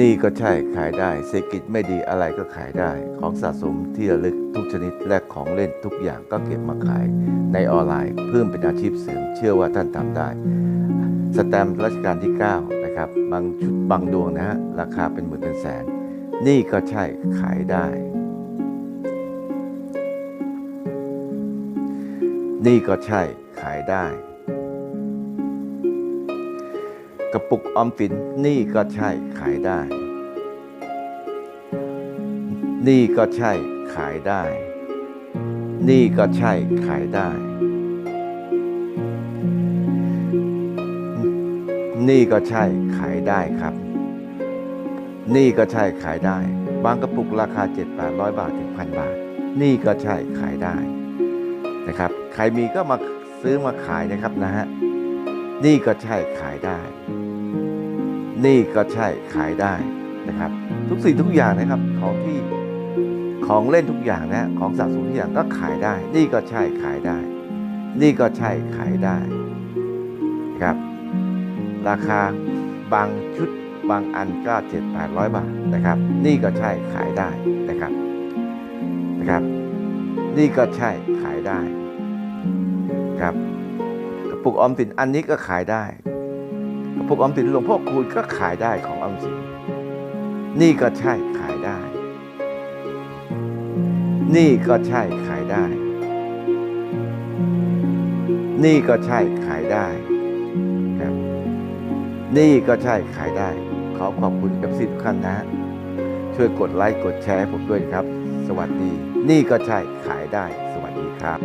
นี่ก็ใช่ขายได้เศรษฐกิจไม่ดีอะไรก็ขายได้ ของสะสมที่ระลึกทุกชนิดและของเล่นทุกอย่างก็เก็บมาขาย ในออนไลน์เพิ่มเป็นอาชีพเสริมเชื่อว่าท่านทำได้สแตมป์รัชกาลที่ 9 นะครับ บางชุดบางดวงนะฮะ ราคาเป็นหมื่นเป็นแสน นี่ก็ใช่ขายได้ นี่ก็ใช่ขายได้ ระปุกออมสินนี่ก็ใช่ขายได้ นี่ก็ใช่ขายได้ นี่ก็ใช่ขายได้ นี่ก็ใช่ขายได้ครับ นี่ก็ใช่ขายได้ บางกระปุกราคา7 8 0 0 บาทถึงพันบาท นี่ก็ใช่ขายได้นะครับ ใครมีก็มาซื้อมาขายนะครับนะฮะนี่ก็ใช่ขายได้ นี่ก็ใช่ขายได้นะครับ ทุกสิ่งทุกอย่างนะครับของที่ของเล่นทุกอย่างนะของสะสมทุกอย่างก็ขายได้ นี่ก็ใช่ขายได้ นี่ก็ใช่ขายได้นะครับ ราคาบางชุดบางอันก็เจ็ดแปดร้อยบาทนะครับ นี่ก็ใช่ขายได้นะครับนะครับ นี่ก็ใช่ขายได้ครับกระปุกออมสินอันนี้ก็ขายได้ กระปุกออมสินหลวงพ่อคูณก็ขายได้ของออมสิน นี่ก็ใช่ขายได้ นี่ก็ใช่ขายได้ นี่ก็ใช่ขายได้ครับ นี่ก็ใช่ขายได้ ขอขอบคุณกับสิทุกท่านนะ ช่วยกดไลค์กดแชร์ผมด้วยครับ สวัสดี นี่ก็ใช่ขายได้ สวัสดีครับ